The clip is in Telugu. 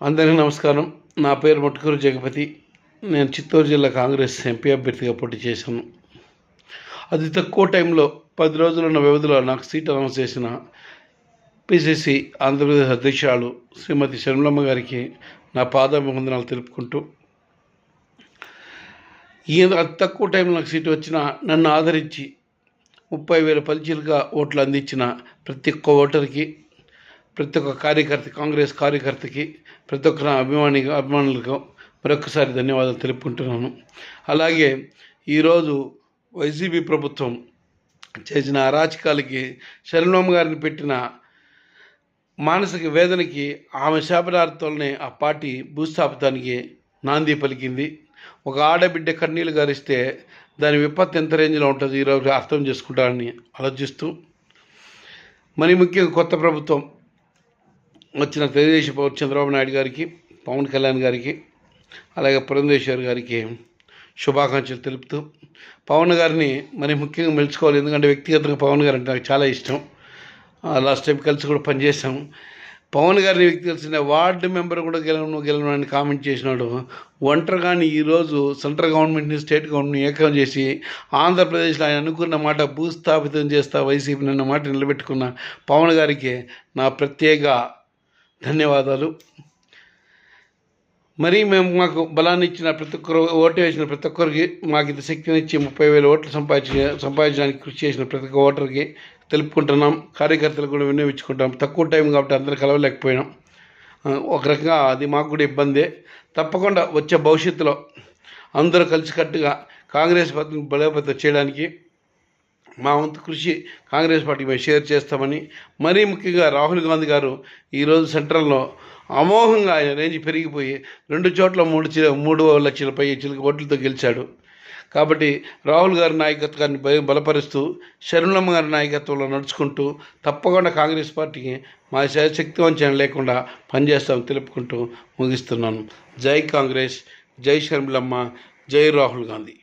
అందరికీ నమస్కారం. నా పేరు మట్టుకూరు జగపతి. నేను చిత్తూరు జిల్లా కాంగ్రెస్ ఎంపీ అభ్యర్థిగా పోటీ చేశాను. అతి తక్కువ టైంలో పది రోజులున్న వ్యవధిలో నాకు సీట్ అనౌన్స్ చేసిన పిసిసి ఆంధ్రప్రదేశ్ అధ్యక్షురాలు శ్రీమతి శర్మలమ్మ గారికి నా పాదాభివందనాలు తెలుపుకుంటూ ఈయన అతి తక్కువ టైంలో నాకు సీటు వచ్చిన నన్ను ఆదరించి ముప్పై వేల పలిచీలుగా ఓట్లు అందించిన ప్రతి ఒక్క ఓటర్కి ప్రతి ఒక్క కార్యకర్త కాంగ్రెస్ కార్యకర్తకి ప్రతి ఒక్క అభిమాని అభిమానులకు మరొకసారి ధన్యవాదాలు తెలుపుకుంటున్నాను. అలాగే ఈరోజు వైసీపీ ప్రభుత్వం చేసిన అరాచకాలకి శరణమ్మ గారిని పెట్టిన మానసిక వేదనకి ఆమె శాపనార్థాలని ఆ పార్టీ భూస్థాపితానికి నాంది పలికింది. ఒక ఆడబిడ్డ కన్నీళ్ళు గారిస్తే దాని విపత్తు ఎంత రేంజ్లో ఉంటుంది ఈరోజు అర్థం చేసుకుంటారని ఆలోచిస్తూ మరి ముఖ్యంగా కొత్త ప్రభుత్వం వచ్చిన తెలుగుదేశం పౌరు చంద్రబాబు నాయుడు గారికి పవన్ కళ్యాణ్ గారికి అలాగే పురంధేశ్వర్ గారికి శుభాకాంక్షలు తెలుపుతూ పవన్ గారిని మరి ముఖ్యంగా మెలుచుకోవాలి. ఎందుకంటే వ్యక్తిగతంగా పవన్ గారు అంటే నాకు చాలా ఇష్టం. లాస్ట్ టైం కలిసి కూడా పనిచేసాం పవన్ గారిని వ్యక్తి తెలిసిన వార్డు మెంబర్ కూడా గెలవను గెలవను అని కామెంట్ చేసినాడు. ఒంటరిగాని ఈరోజు సెంట్రల్ గవర్నమెంట్ని స్టేట్ గవర్నమెంట్ని ఏకం చేసి ఆంధ్రప్రదేశ్లో ఆయన అనుకున్న మాట భూస్థాపితం చేస్తా వైసీపీ అన్న మాట నిలబెట్టుకున్న పవన్ గారికి నా ప్రత్యేక ధన్యవాదాలు. మరి మేము మాకు బలాన్ని ఇచ్చిన ప్రతి ఒక్కరు ఓటు వేసిన ప్రతి ఒక్కరికి మాకు ఇంత శక్తినిచ్చి ముప్పై వేల ఓట్లు సంపాదించి సంపాదించడానికి కృషి చేసిన ప్రతి ఒక్క ఓటర్కి తెలుపుకుంటున్నాం. కార్యకర్తలు కూడా వినియోగించుకుంటాం తక్కువ టైం కాబట్టి అందరూ కలవలేకపోయినాం. ఒక రకంగా అది మాకు కూడా ఇబ్బందే. తప్పకుండా వచ్చే భవిష్యత్తులో అందరూ కలిసికట్టుగా కాంగ్రెస్ పార్టీని బలోపేతం చేయడానికి మా వంతు కృషి కాంగ్రెస్ పార్టీకి మేము షేర్ చేస్తామని మరీ ముఖ్యంగా రాహుల్ గాంధీ గారు ఈరోజు సెంట్రల్లో అమోఘంగా ఆయన రేంజ్ పెరిగిపోయి రెండు చోట్ల మూడు చి మూడు లక్షల పై చిలుక ఓట్లతో గెలిచాడు. కాబట్టి రాహుల్ గారి నాయకత్వాన్ని బలపరుస్తూ శరణమ్మ గారి నాయకత్వంలో నడుచుకుంటూ తప్పకుండా కాంగ్రెస్ పార్టీకి మా శక్తివంచన లేకుండా పనిచేస్తామని తెలుపుకుంటూ ముగిస్తున్నాను. జై కాంగ్రెస్ జై షర్మిలమ్మ జై రాహుల్ గాంధీ.